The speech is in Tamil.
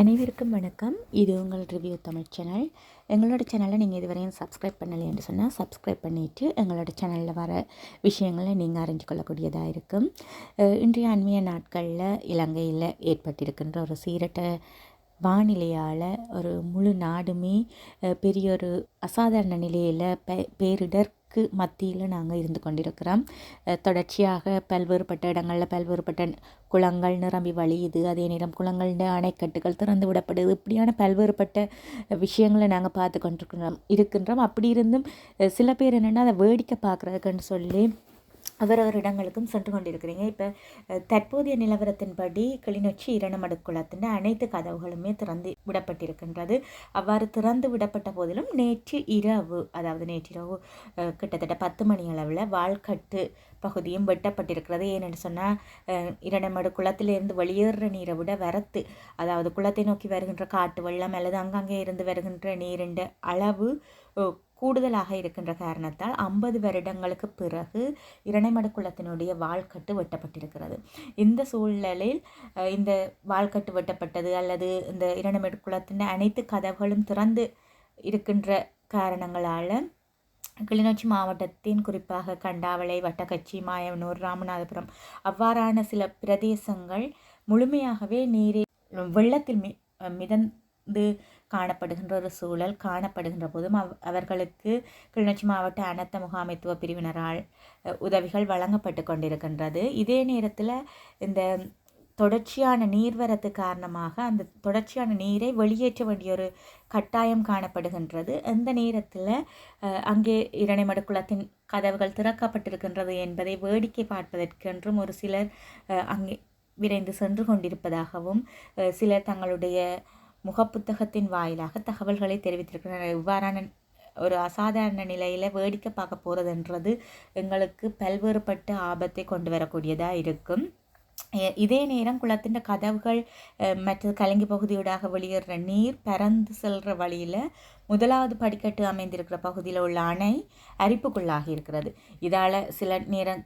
அனைவருக்கும் வணக்கம். இது உங்கள் ரிவ்யூ தமிழ் சேனல் எங்களோட சேனலை நீங்கள் இதுவரையும் சப்ஸ்கிரைப் பண்ணலை என்று சொன்னால் சப்ஸ்கிரைப் பண்ணிவிட்டு எங்களோட சேனலில் வர விஷயங்களை நீங்கள் அறிஞ்சு கொள்ளக்கூடியதாக இருக்கும். இன்றைய அண்மைய நாட்களில் இலங்கையில் ஏற்பட்டிருக்கின்ற ஒரு சீரட்ட வானிலையால் ஒரு முழு நாடுமே பெரிய ஒரு அசாதாரண நிலையில் பே பேரிடர் பேரிடருக்கு மத்தியில் நாங்கள் இருந்து கொண்டிருக்கிறோம். தொடர்ச்சியாக பல்வேறுபட்ட இடங்களில் பல்வேறுபட்ட குளங்கள் நிரம்பி வழியுது. அதே நேரம் குளங்களில் அணைக்கட்டுகள் திறந்து விடப்படுது. இப்படியான பல்வேறுபட்ட விஷயங்களை நாங்கள் பார்த்து கொண்டிருக்கிறோம் இருக்கின்றோம். அப்படி இருந்தும் சில பேர் என்னென்னா அதை வேடிக்கை பார்க்குறதுக்குன்னு சொல்லி அவரவர் இடங்களுக்கும் சென்று கொண்டிருக்கிறீங்க. இப்போ தற்போதைய நிலவரத்தின்படி கிளிநொச்சி இரணமடுக்குளத்தின் அனைத்து கதவுகளுமே திறந்து விடப்பட்டிருக்கின்றது. அவ்வாறு திறந்து விடப்பட்ட போதிலும் நேற்று இரவு அதாவது நேற்றிரவு கிட்டத்தட்ட பத்து மணி அளவில் வால்கட்டு பகுதியும் வெட்டப்பட்டிருக்கிறது. ஏனென்று சொன்னால் இரண்டமடு குளத்திலிருந்து வெளியேறுற நீரை விட வரத்து அதாவது குளத்தை நோக்கி வருகின்ற காட்டு வெள்ளம் அல்லது அங்கங்கே இருந்து வருகின்ற நீரின் அளவு கூடுதலாக இருக்கின்ற காரணத்தால் ஐம்பது வருடங்களுக்கு பிறகு இரணைமடு குளத்தினுடைய வால்கட்டு வெட்டப்பட்டிருக்கிறது. இந்த சூழலில் இந்த வால்கட்டு வெட்டப்பட்டது அல்லது இந்த இரணைமடு குளத்தின் அனைத்து கதவுகளும் திறந்து இருக்கின்ற காரணங்களால் கிளிநொச்சி மாவட்டத்தின் குறிப்பாக கண்டாவளை வட்டக்கச்சி மாயனூர் ராமநாதபுரம் அவ்வாறான சில பிரதேசங்கள் முழுமையாகவே நீரில் வெள்ளத்தில் மி மிதந்து காணப்படுகின்ற ஒரு சூழல் காணப்படுகின்ற போதும் அவ் அவர்களுக்கு கிளிநொச்சி மாவட்ட அனர்த்த முகாமைத்துவ பிரிவினரால் உதவிகள் வழங்கப்பட்டு கொண்டிருக்கின்றது. இதே நேரத்தில் இந்த தொடர்ச்சியான நீர்வரத்து காரணமாக அந்த தொடர்ச்சியான நீரை வெளியேற்ற வேண்டிய ஒரு கட்டாயம் காணப்படுகின்றது. அந்த நேரத்தில் அங்கே இரணைமடு குளத்தின் கதவுகள் திறக்கப்பட்டிருக்கின்றது என்பதை வேடிக்கை பார்ப்பதற்கென்றும் ஒரு சிலர் அங்கே விரைந்து சென்று கொண்டிருப்பதாகவும் சிலர் தங்களுடைய முகப்புத்தகத்தின் வாயிலாக தகவல்களை தெரிவித்திருக்கிறார் இவ்வாறான ஒரு அசாதாரண நிலையில் வேடிக்கை பார்க்க போகிறதுன்றது எங்களுக்கு பல்வேறுபட்ட ஆபத்தை கொண்டு வரக்கூடியதாக இருக்கும். இதே நேரம் குளத்தின் கதவுகள் மற்ற கலங்கி பகுதியூடாக வெளியேற நீர் பறந்து செல்கிற வழியில் முதலாவது படிக்கட்டு அமைந்திருக்கிற பகுதியில் உள்ள அணை அரிப்புக்குள்ளாகி இருக்கிறது. இதால் சில நேரம்